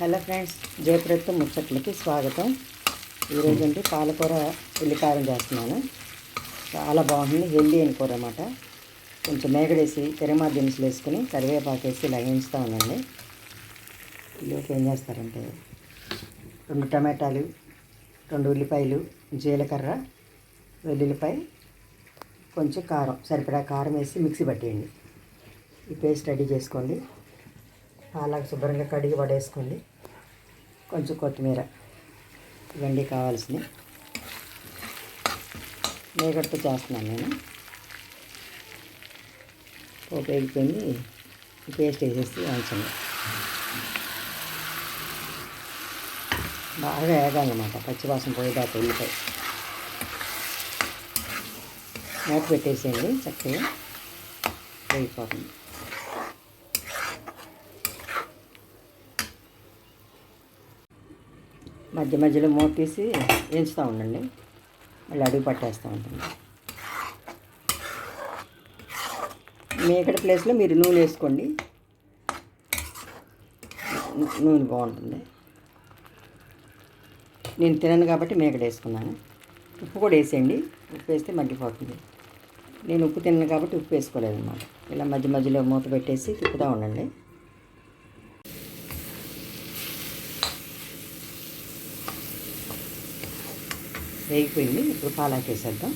Hello friends జయప్రత్తు ముచ్చట్లకి స్వాగతం. ఈరోజు అండి పాలకూర ఉల్లికారం చేస్తున్నాను. చాలా బాగుంటుంది హెల్దీ అయిన కూర అనమాట కొంచెం మేగడేసి తిరమా దినుసులు వేసుకుని కరివేపాకు వేసి ఇలా వేయించుతా ఉండండి ఈలోపు ఏం చేస్తారంటే రెండు టమాటాలు రెండు ఉల్లిపాయలు జీలకర్ర వెల్లుల్లిపాయ కొంచెం కారం సరిపడా కారం వేసి మిక్సీ పట్టేయండి. ఈ పేస్ట్ రెడీ చేసుకోండి. అలాగ శుభ్రంగా కడిగి పడేసుకోండి కొంచెం కొత్తిమీర ఇవన్నీ కావాల్సినవి. మేకడతో చేస్తున్నాను నేను. పోపు వేగిపోయింది. పేస్ట్ వేసేసి ఉంచండి. బాగా వేగాలన్నమాట. పచ్చివాసన పోయేదాకా వెళ్ళిపోయి. మూత పెట్టేసేయండి చక్కగా వేగిపోతుంది. మధ్య మధ్యలో మూత తీసి ఎంచుతూ ఉండండి. మళ్ళీ అడుగు పట్టేస్తూ ఉంటుంది మేకడ ప్లేస్లో మీరు నూనె వేసుకోండి. నూనె బాగుంటుంది. నేను తినను కాబట్టి మేకడ వేసుకున్నాను. ఉప్పు కూడా వేసేయండి. ఉప్పు వేస్తే మగ్గిపోతుంది. నేను ఉప్పు తిన్నాను కాబట్టి ఉప్పు వేసుకోలేదన్నమాట. ఇలా మధ్య మధ్యలో మూత పెట్టేసి తిప్పుతూ ఉండండి. వేగిపోయింది. ఇప్పుడు పాలాకు వేసేద్దాం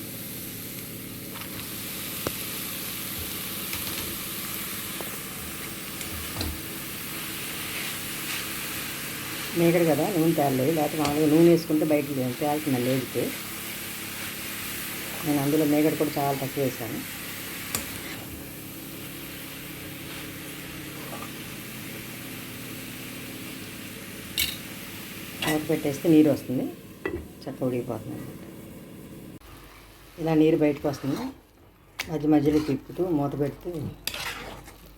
మేకడు కదా నూనె తేలలేదు. లేకపోతే మామూలుగా నూనె వేసుకుంటే బయట తేలుతున్నా లేదితే నేను అందులో మేకడు కూడా చాలా తక్కువ వేసాను. మూత పెట్టేస్తే నీరు వస్తుంది. చక్క ఉడికిపోతుంది అనమాట ఇలా నీరు బయటకు వస్తుంది. మధ్య మధ్యలో తిప్పుతూ మూత పెడుతూ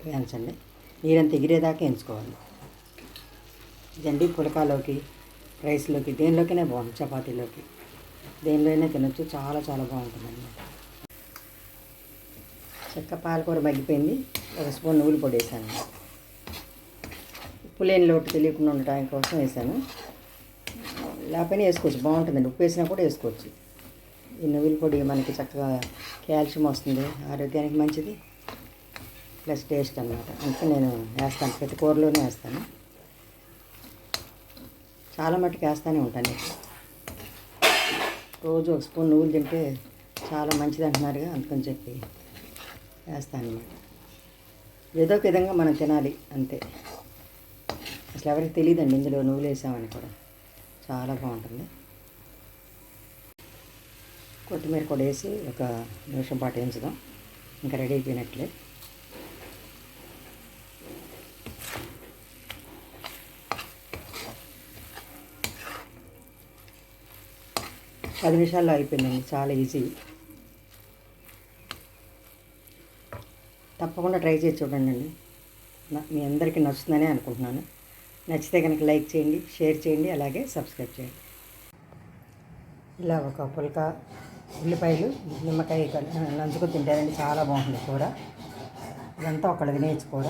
వేయించండి. నీరంతా ఎగిరేదాకా ఎంచుకోవాలి. ఇదండి పులకాలోకి రైస్లోకి దేనిలోకైనా బాగుంది చపాతీలోకి. దేనిలోనే తినొచ్చు చాలా చాలా బాగుంటుంది అన్నమాట చెక్క పాలకూర మగ్గిపోయింది. ఒక స్పూన్ నువ్వులు పొడి వేసాను. ఉప్పు లేని లోటు తెలియకుండా ఉండటానికి కోసం వేసాను. లేకపోయినా వేసుకోవచ్చు. బాగుంటుందండి ఉప్పు వేసినా కూడా వేసుకోవచ్చు. ఈ నువ్వుల పొడి మనకి చక్కగా కాల్షియం వస్తుంది. ఆరోగ్యానికి మంచిది. ప్లస్ టేస్ట్ అన్నమాట. అందుకే నేను వేస్తాను. ప్రతి కూరలోనే వేస్తాను. చాలా మట్టుకు వేస్తూనే ఉంటాను రోజు ఒక స్పూన్ నువ్వులు తింటే చాలా మంచిది అంటున్నారుగా అందుకని చెప్పి వేస్తాను అనమాట ఏదో ఒక విధంగా మనం తినాలి. అంతే. అసలు ఎవరికి తెలియదండి ఇందులో నువ్వులు వేసామని కూడా. చాలా బాగుంటుంది. కొత్తిమీర కూడా వేసి ఒక నిమిషం పాటు వేయించుదాం. ఇంకా రెడీ అయిపోయినట్లే. పది నిమిషాల్లో అయిపోయిందండి. చాలా ఈజీ. తప్పకుండా ట్రై చేసి చూడండి అండి. మీ అందరికీ నచ్చుతుందనే అనుకుంటున్నాను. నచ్చితే కనుక లైక్ చేయండి షేర్ చేయండి అలాగే సబ్స్క్రైబ్ చేయండి. ఇలా ఒక పుల్క ఉల్లిపాయలు నిమ్మకాయ కల్- తింటారండి చాలా బాగుంటుంది కూర. ఇదంతా ఒకళ్ళు తినేయచ్చు కూర.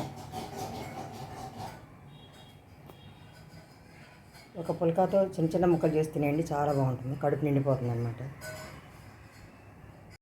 ఒక పుల్కాతో చిన్న చిన్న ముక్కలు చేసి తినేయండి చాలా బాగుంటుంది కడుపు నిండిపోతుంది అనమాట